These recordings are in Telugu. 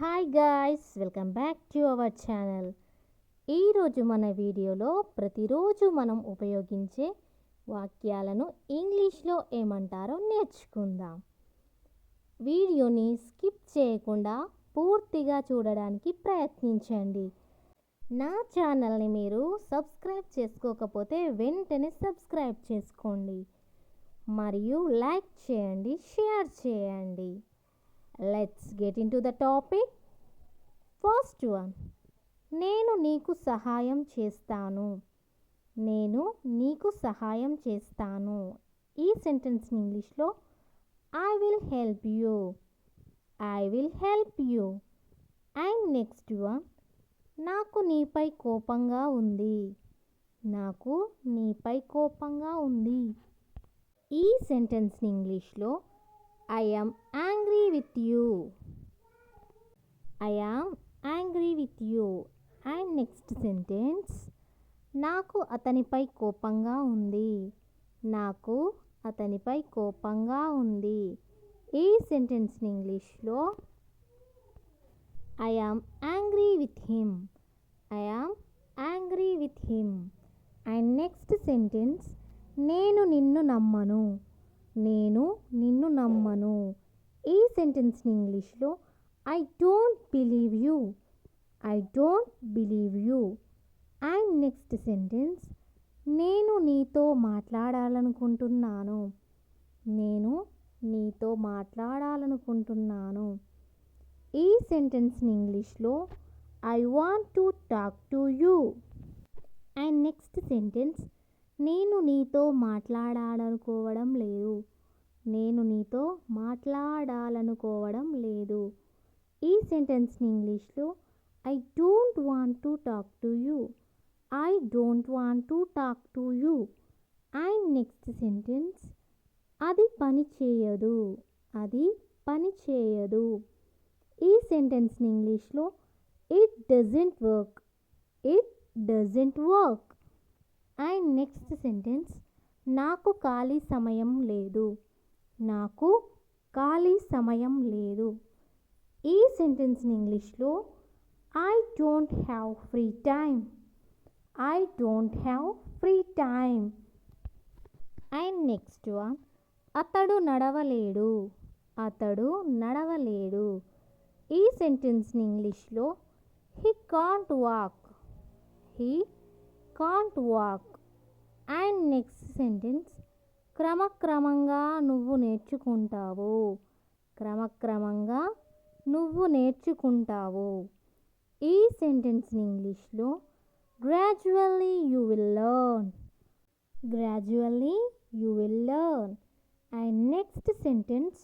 Hi guys welcome back to our channel ఈరోజు మన వీడియోలో ప్రతిరోజు మనం ఉపయోగించే వాక్యాలను ఇంగ్లీష్లో ఏమంటారో నేర్చుకుందాం. వీడియోని స్కిప్ చేయకుండా పూర్తిగా చూడడానికి ప్రయత్నించండి. నా ఛానల్ని మీరు సబ్స్క్రైబ్ చేసుకోకపోతే వెంటనే సబ్స్క్రైబ్ చేసుకోండి. మరియు లైక్ చేయండి షేర్ చేయండి. Let's get into the topic first one నేను నీకు సహాయం చేస్తాను. నేను నీకు సహాయం చేస్తాను. ఈ సెంటెన్స్ని ఇంగ్లీష్లో I will help you I will help you and next one నాకు నీపై కోపంగా ఉంది. నాకు నీపై కోపంగా ఉంది. ఈ సెంటెన్స్ని ఇంగ్లీష్లో I am angry with you I am angry with you and next sentence నాకు అతనిపై కోపంగా ఉంది. నాకు అతనిపై కోపంగా ఉంది. ఈ సెంటెన్స్ని ఇంగ్లీష్లో I am angry with him I am angry with him and next sentence నేను నిన్ను నమ్మను. నేను నిన్ను నమ్మను. ఈ సెంటెన్స్ని ఇంగ్లీష్లో I don't believe you I don't believe you and next sentence నేను నీతో మాట్లాడాలనుకుంటున్నాను. నేను నీతో మాట్లాడాలనుకుంటున్నాను. ఈ సెంటెన్స్ని ఇంగ్లీష్లో I want to talk to you and next sentence నేను నీతో మాట్లాడాలనుకోవడం లేదు. నేను నీతో మాట్లాడాలనుకోవడం లేదు. ఈ సెంటెన్స్ని ఇంగ్లీష్లో I don't want to talk to you I don't want to talk to you and next sentence అది పని చేయదు. అది పని చేయదు. ఈ సెంటెన్స్ని ఇంగ్లీష్లో it doesn't work it doesn't work and next sentence నాకు ఖాళీ సమయం లేదు. నాకు ఖాళీ సమయం లేదు. ఈ సెంటెన్స్ని ఇంగ్లీష్లో I don't have free time I don't have free time and next one అతడు నడవలేడు. అతడు నడవలేడు. ఈ సెంటెన్స్ని ఇంగ్లీష్లో he can't walk he can't walk and next sentence క్రమక్రమంగా నువ్వు నేర్చుకుంటావు. క్రమక్రమంగా నువ్వు నేర్చుకుంటావు. ఈ సెంటెన్స్ని ఇంగ్లీష్లో gradually you will learn gradually you will learn and next sentence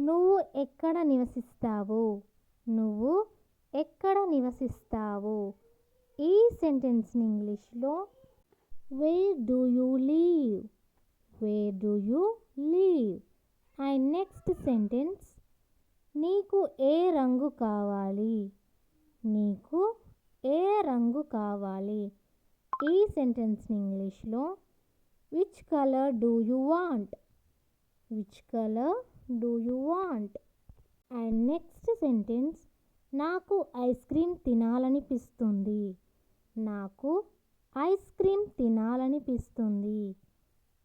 నువ్వు ఎక్కడ నివసిస్తావు? నువ్వు ఎక్కడ నివసిస్తావు? ఈ సెంటెన్స్ని ఇంగ్లీష్లో where do you live where do you live and next sentence నీకు ఏ రంగు కావాలి? నీకు ఏ రంగు కావాలి? ఈ సెంటెన్స్ని ఇంగ్లీష్లో which colour do you want which colour do you want and next sentence నాకు ఐస్ క్రీమ్ తినాలనిపిస్తుంది. నాకు ఐస్ క్రీమ్ తినాలనిపిస్తుంది.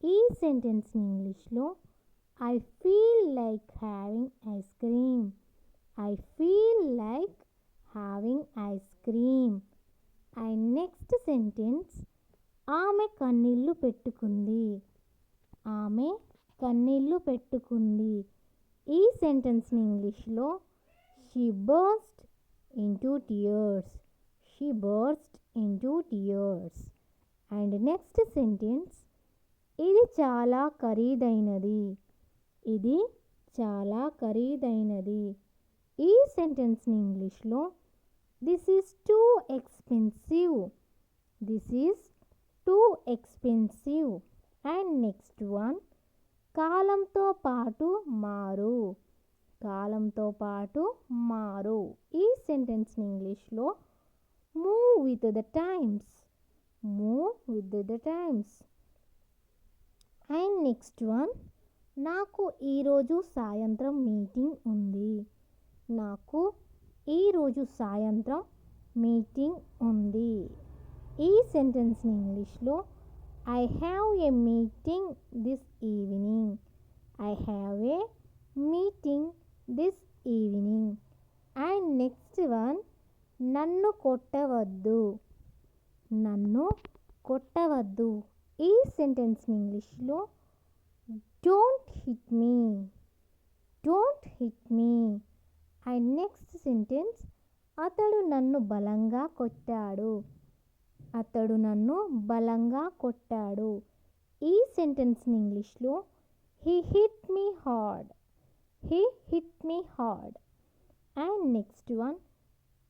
ఈ సెంటెన్స్ని ఇంగ్లీష్లో I feel like having ice cream I feel like having ice cream and next sentence ఆమె కన్నీళ్ళు పెట్టుకుంది. ఆమె కన్నీళ్ళు పెట్టుకుంది. ఈ సెంటెన్స్ని ఇంగ్లీష్లో she burst into tears. She burst into tears and next sentence ఇది చాలా ఖరీదైనది. ఇది చాలా ఖరీదైనది. ఈ సెంటెన్స్ని ఇంగ్లీష్లో this is too expensive this is too expensive and next one కాలంతో పాటు మారు. కాలంతో పాటు మారు. ఈ సెంటెన్స్ని ఇంగ్లీష్లో move with the times move with the times and next one నాకు ఈరోజు సాయంత్రం మీటింగ్ ఉంది. నాకు ఈరోజు సాయంత్రం మీటింగ్ ఉంది. ఈ సెంటెన్స్ని ఇంగ్లీష్లో I have a meeting this evening I have a meeting this evening and next one నన్ను కొట్టవద్దు. నన్ను కొట్టవద్దు. ఈ సెంటెన్స్ని ఇంగ్లీష్లో don't hit me don't hit me and next sentence అతడు నన్ను బలంగా కొట్టాడు. అతడు నన్ను బలంగా కొట్టాడు. ఈ సెంటెన్స్ని ఇంగ్లీష్లో he hit me hard he hit me hard and next one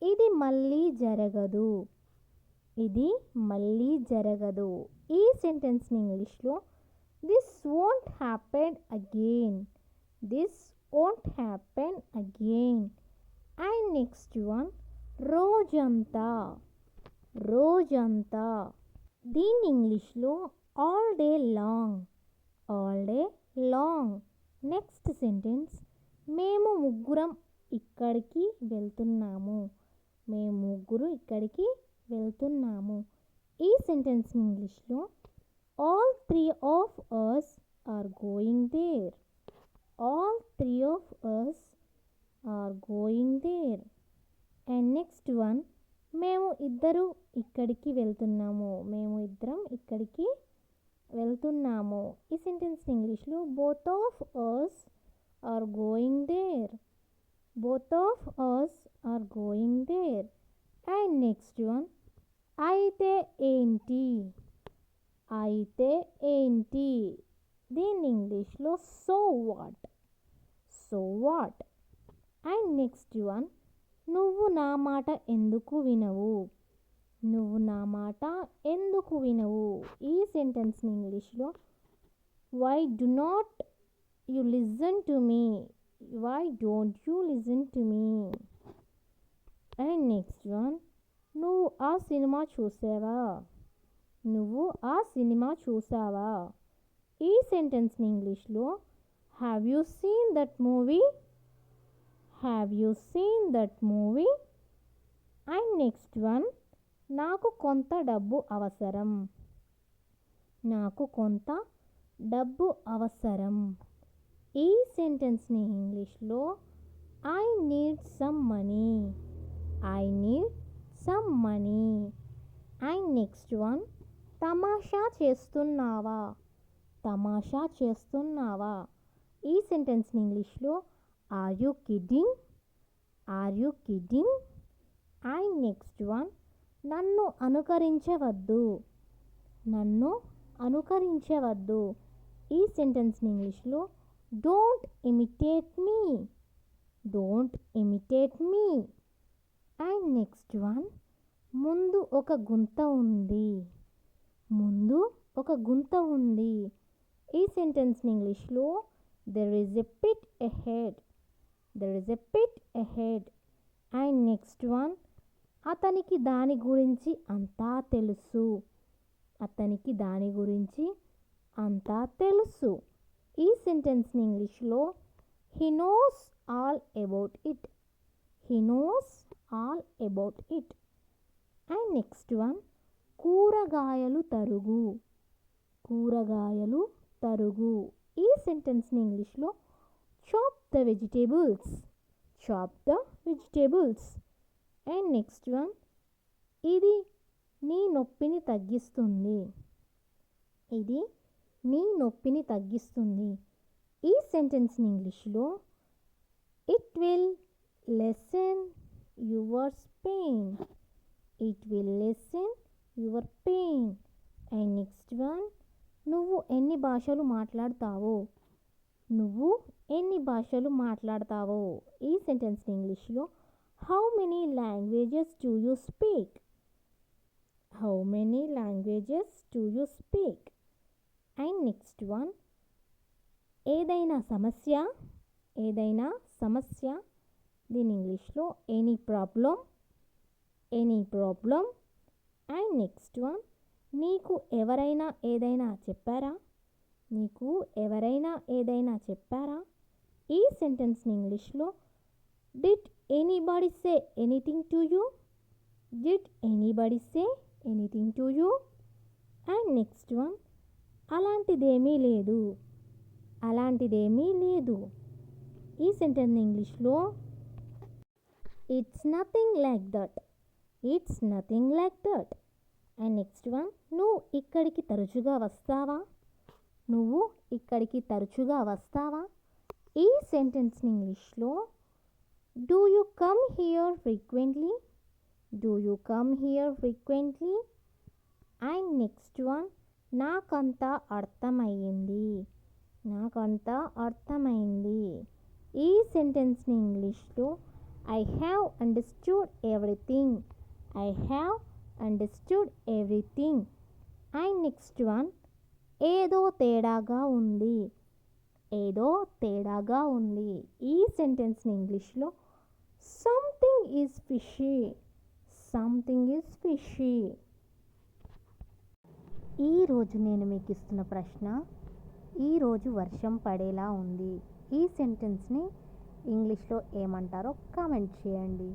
ఇది మళ్ళీ జరగదు. ఇది మళ్ళీ జరగదు. ఈ సెంటెన్స్ని ఇంగ్లీష్లో this won't happen again this won't happen again and next one రోజంతా. రోజంతా. దీన్ని ఇంగ్లీష్లో all day long all day long next sentence మేము ముగ్గురం ఇక్కడికి వెళ్తున్నాము. మేము ముగ్గురు ఇక్కడికి వెళ్తున్నాము. ఈ సెంటెన్స్ ఇంగ్లీష్లో all three of us are going there all three of us are going there and next one మేము ఇద్దరు ఇక్కడికి వెళ్తున్నాము. మేము ఇద్దరం ఇక్కడికి వెళ్తున్నాము. ఈ సెంటెన్స్ ఇంగ్లీష్లో both of us are going there both of us are going there and next one అయితే ఏంటి అయితే ఏంటి దీని ఇంగ్లీష్లో so what so what and next one నువ్వు నా మాట ఎందుకు వినవు? నువ్వు నా మాట ఎందుకు వినవు? ఈ సెంటెన్స్ని ఇంగ్లీష్లో why do not you listen to me why don't you listen to me and next one నువ్వు ఆ సినిమా చూసావా? నువ్వు ఆ సినిమా చూసావా? ఈ సెంటెన్స్ని ఇంగ్లీష్లో have you seen that movie have you seen that movie and next one నాకు కొంత డబ్బు అవసరం. నాకు కొంత డబ్బు అవసరం. ఈ సెంటెన్స్ని ఇంగ్లీష్లో I need some money I need some money and next one తమాషా చేస్తున్నావా? తమాషా చేస్తున్నావా? ఈ సెంటెన్స్ని ఇంగ్లీష్లో are you kidding are you kidding and next one నన్ను అనుకరించవద్దు. నన్ను అనుకరించవద్దు. ఈ సెంటెన్స్ని ఇంగ్లీష్లో don't imitate me don't imitate me and next one ముందు ఒక గుంత ఉంది. ముందు ఒక గుంత ఉంది. ఈ సెంటెన్స్ని ఇంగ్లీష్లో there is a pit ahead there is a pit ahead and next one అతనికి దాని గురించి అంతా తెలుసు. అతనికి దాని గురించి అంతా తెలుసు. ఈ సెంటెన్స్ని ఇంగ్లీష్లో he knows all about it he knows all about it. And next one కూరగాయలు తరుగు. కూరగాయలు తరుగు. ఈ సెంటెన్స్ని ఇంగ్లీష్లో chop the vegetables chop the vegetables and next one ఇది నీ నొప్పిని తగ్గిస్తుంది. ఇది నీ నొప్పిని తగ్గిస్తుంది. ఈ సెంటెన్స్ని ఇంగ్లీష్లో it will lessen yours pain it will lessen your pain and next one నువ్వు ఎన్ని భాషలు మాట్లాడతావో? నువ్వు ఎన్ని భాషలు మాట్లాడతావో? ఈ సెంటెన్స్ ఇంగ్లీష్లో how many languages do you speak how many languages do you speak and next one ఏదైనా సమస్య? ఏదైనా సమస్య? దీని ఇంగ్లీష్లో any problem any problem and next one నీకు ఎవరైనా ఏదైనా చెప్పారా? నీకు ఎవరైనా ఏదైనా చెప్పారా? ఈ సెంటెన్స్ని ఇంగ్లీష్లో did anybody say anything to you did anybody say anything to you and next one అలాంటిదేమీ లేదు. అలాంటిదేమీ లేదు. ఈ సెంటెన్స్ ఇంగ్లీష్లో it's nothing like that it's nothing like that and next one నువ్వు ఇక్కడికి తరచుగా వస్తావా? నువ్వు ఇక్కడికి తరచుగా వస్తావా? ఈ సెంటెన్స్ని ఇంగ్లీష్లో do you come here frequently do you come here frequently and next one నాకంతా అర్థమయ్యింది. నాకంతా అర్థమైంది ఈ సెంటెన్స్ని ఇంగ్లీష్లో I have understood everything I have understood everything and next one ఏదో తేడాగా ఉంది. ఏదో తేడాగా ఉంది. ఈ సెంటెన్స్ని ఇంగ్లీష్లో something is fishy something is fishy ఈరోజు నేను మీకు ఇస్తున్న ప్రశ్న ఈరోజు వర్షం పడేలా ఉంది. ఈ సెంటెన్స్ని ఇంగ్లీష్లో ఏమంటారో కామెంట్ చేయండి.